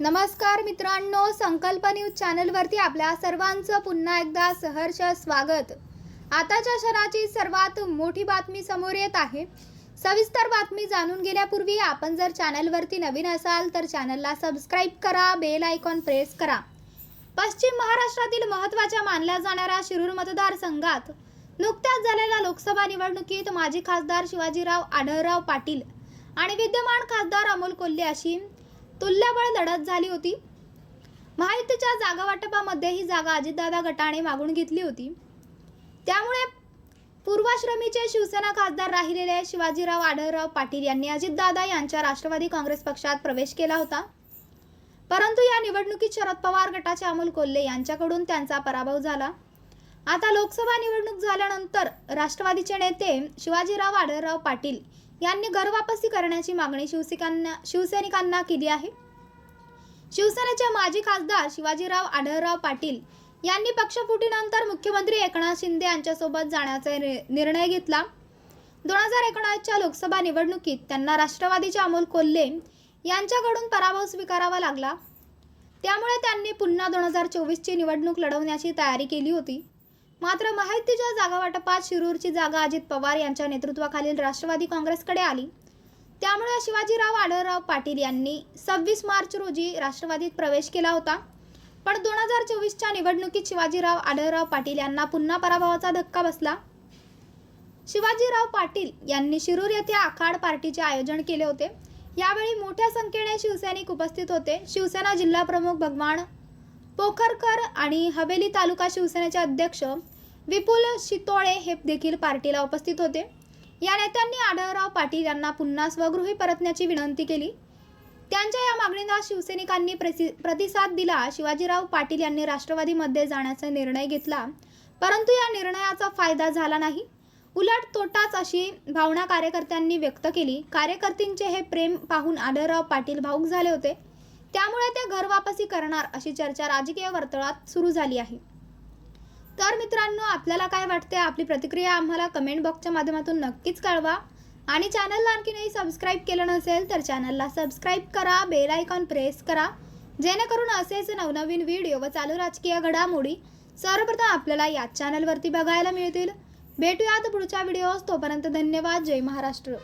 नमस्कार मित्रांनो संकल्प न्यूज चॅनलवरती आपल्या सर्वांचं पुन्हा एकदा सहर्ष स्वागत. आताच्या क्षणाची सर्वात मोठी बातमी समोर येत आहे. सविस्तर बातमी जाणून घेण्यापूर्वी आपण जर चॅनलवरती नवीन असाल तर चॅनलला सबस्क्राईब करा बेल आयकॉन प्रेस करा. पश्चिम महाराष्ट्रातील महत्त्वाच्या मानल्या जाणाऱ्या शिरूर मतदारसंघात नुकत्याच झालेल्या लोकसभा निवडणुकीत माजी खासदार शिवाजीराव आढळराव पाटील आणि विद्यमान खासदार अमोल कोल्हे अशी तुल्यबळ लढत झाली होती. महायुतीच्या जागा वाटपामध्ये ही जागा अजितदादा गटाने मागून घेतली होती. त्यामुळे पूर्वाश्रमीचे शिवसेना खासदार राहिलेले शिवाजीराव आढळराव पाटील यांनी अजितदादा यांच्या राष्ट्रवादी काँग्रेस पक्षात प्रवेश केला होता. परंतु या निवडणुकीत शरद पवार गटाचे अमोल कोल्हे यांच्याकडून त्यांचा पराभव झाला. आता लोकसभा निवडणूक झाल्यानंतर राष्ट्रवादीचे नेते शिवाजीराव आढळराव पाटील यांनी घरवापसी करण्याची मागणी शिवसैनिकांना शिवसैनिकांना केली आहे. शिवसेनेचे माजी खासदार शिवाजीराव आढळराव पाटील यांनी पक्षफुटीनंतर मुख्यमंत्री एकनाथ शिंदे यांच्यासोबत जाण्याचा नि- निर्णय घेतला. दोन हजार एकोणावीसच्या लोकसभा निवडणुकीत त्यांना राष्ट्रवादीचे अमोल कोल्हे यांच्याकडून पराभव स्वीकारावा लागला. त्यामुळे त्यांनी पुन्हा दोन हजार चोवीसची निवडणूक लढवण्याची तयारी केली होती. मात्र माहितीच्या जागा वाटपात शिरूरची जागा अजित पवार यांच्या नेतृत्वाखालील राष्ट्रवादी काँग्रेसकडे आली. त्यामुळे शिवाजीराव आढळराव पाटील यांनी सव्वीस मार्च रोजी राष्ट्रवादीत प्रवेश केला होता. पण दोन हजार चोवीसच्या निवडणुकीत शिवाजीराव आढळराव पाटील यांना पुन्हा पराभवाचा धक्का बसला. शिवाजीराव पाटील यांनी शिरूर येथे आखाड पार्टीचे आयोजन केले होते. यावेळी मोठ्या संख्येने शिवसैनिक उपस्थित होते. शिवसेना जिल्हाप्रमुख भगवान पोखरकर आणि हवेली तालुका शिवसेनेचे अध्यक्ष विपुल शितोळे हे देखील पार्टीला उपस्थित होते. या नेत्यांनी आढळराव पाटील यांना पुन्हा स्वगृही परतण्याची विनंती केली. त्यांच्या या मागणीला शिवसैनिकांनी प्रसि प्रतिसाद दिला. शिवाजीराव पाटील यांनी राष्ट्रवादीमध्ये जाण्याचा निर्णय घेतला. परंतु या निर्णयाचा फायदा झाला नाही. उलट तोटाच अशी भावना कार्यकर्त्यांनी व्यक्त केली. कार्यकर्त्यांचे हे प्रेम पाहून आढळराव पाटील भाऊक झाले होते. त्यामुळे ते घर वापसी करणार अशी चर्चा राजकीय वर्तुळात सुरू झाली आहे. तर मित्रांनो आपल्याला काय वाटते आपली प्रतिक्रिया आम्हाला कमेंट बॉक्सच्या माध्यमातून नक्कीच कळवा. आणि चॅनलला आणखीनही सबस्क्राईब केलं नसेल तर चॅनलला सबस्क्राईब करा बेल आयकॉन प्रेस करा. जेणेकरून असेच नवनवीन व्हिडिओ व चालू राजकीय घडामोडी सर्वप्रथम आपल्याला याच चॅनलवरती बघायला मिळतील. भेटूयात पुढच्या व्हिडिओज तोपर्यंत धन्यवाद. जय महाराष्ट्र.